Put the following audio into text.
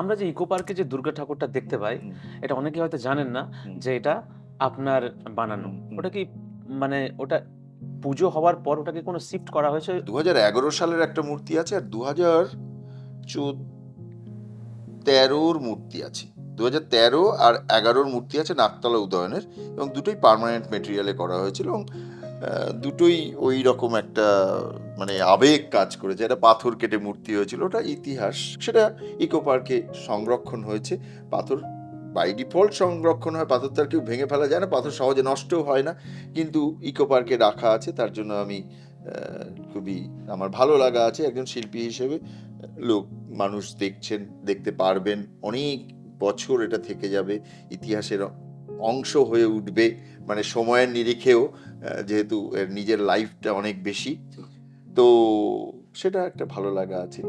আমরা যে ইকো পার্কে যে দুর্গা ঠাকুরটা দেখতে পাই এটা অনেকে হয়তো জানেন না যে এটা আপনার বানানো। ওটা কি মানে ওটা পুজো হওয়ার পর ওটাকে কোনো শিফট করা হয়েছে? দু এগারো সালের একটা মূর্তি আছে আর দু হাজার তেরোর মূর্তি আছে। দু হাজার তেরো আর এগারোর মূর্তি আছে নাকতলা উদয়নের এবং দুটোই পার্মানেন্ট মেটেরিয়ালে করা হয়েছিল এবং দুটোই ওই রকম একটা মানে আবেগ কাজ করেছে। একটা পাথর কেটে মূর্তি হয়েছিল, ওটা ইতিহাস। সেটা ইকো পার্কে সংরক্ষণ হয়েছে। পাথর বাই ডিফল্ট সংরক্ষণ হয়, পাথর তো আর কেউ ভেঙে ফেলা যায় না, পাথর সহজে নষ্টও হয় না। কিন্তু ইকো পার্কে রাখা আছে, তার জন্য আমি খুবই, আমার ভালো লাগা আছে। একজন শিল্পী হিসেবে, লোক, মানুষ দেখছেন, দেখতে পারবেন। অনেক বছর এটা থেকে যাবে, ইতিহাসের অংশ হয়ে উঠবে মানে সময়ের নিরিখেও যেহেতু নিজের লাইফটা অনেক বেশি। তো সেটা একটা ভালো লাগা আছে।